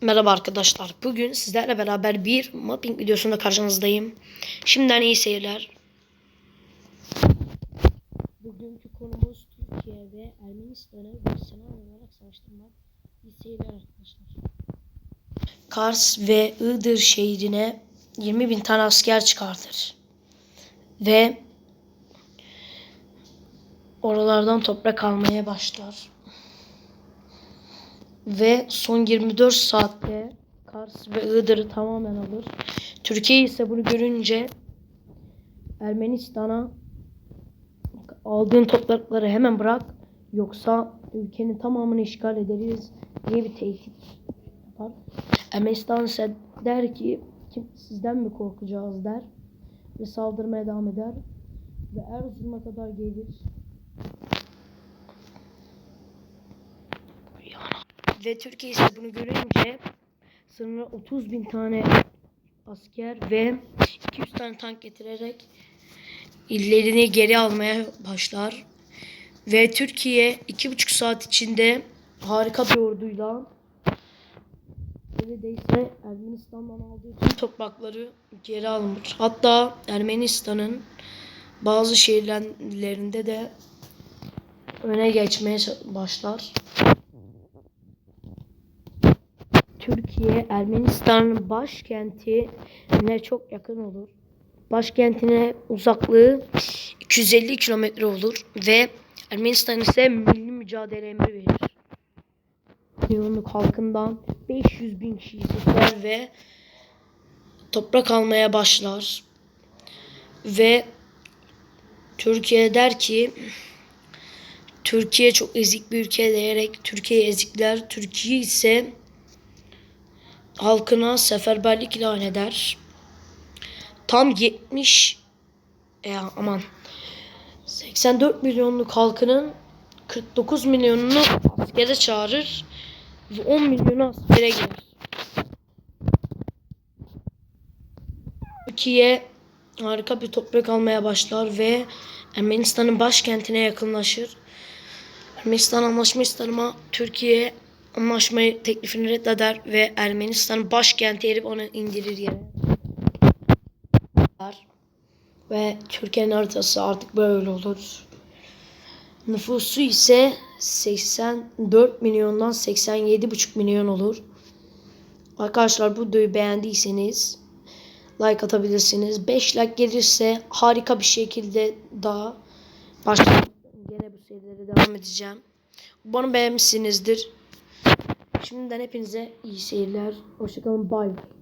Merhaba arkadaşlar. Bugün sizlerle beraber bir mapping videosunda karşınızdayım. Şimdiden iyi seyirler. Bugünkü konumuz Türkiye ve Ermenistan'ı bir senaryo olarak savaştırmak. İyi seyirler arkadaşlar. Kars ve Iğdır şehrine 20 bin tane asker çıkartır. Ve oralardan toprak almaya başlar ve son 24 saatte Kars ve Iğdır'ı tamamen alır. Türkiye ise bunu görünce Ermenistan'a aldığın toprakları hemen bırak yoksa ülkenin tamamını işgal ederiz diye bir tehdit yapar. Ermenistan ise der ki kim sizden mi korkacağız der ve saldırmaya devam eder ve Erzurum'a kadar gelir. Ve Türkiye ise bunu görünce sınırına 30 bin tane asker ve 200 tane tank getirerek illerini geri almaya başlar. Ve Türkiye 2,5 saat içinde harika bir orduyla neredeyse Ermenistan'dan aldığı tüm toprakları geri almış. Hatta Ermenistan'ın bazı şehirlerinde de öne geçmeye başlar. Türkiye Ermenistan'ın başkentine çok yakın olur. Başkentine uzaklığı 250 kilometre olur ve Ermenistan ise milli mücadele emri verir. Milyonluk halkından 500 bin kişi seçer ve toprak almaya başlar. Ve Türkiye der ki Türkiye çok ezik bir ülke diyerek Türkiye ezikler. Türkiye ise halkına seferberlik ilan eder. Tam 70 e, aman 84 milyonluk halkının 49 milyonunu askere çağırır ve 10 milyonu askere girer. Türkiye harika bir toprak almaya başlar ve Ermenistan'ın başkentine yakınlaşır. Ermenistan anlaşma Türkiye anlaşmayı teklifini reddeder ve Ermenistan'ın başkenti erip onu indirir yere. Ve Türkiye'nin haritası artık böyle olur. Nüfusu ise 84 milyondan 87,5 milyon olur. Arkadaşlar bu videoyu beğendiyseniz like atabilirsiniz. 5 like gelirse harika bir şekilde daha başka yine bu serilere devam edeceğim. Umarım beğenmişsinizdir. Şimdiden hepinize iyi seyirler. Hoşçakalın. Bye.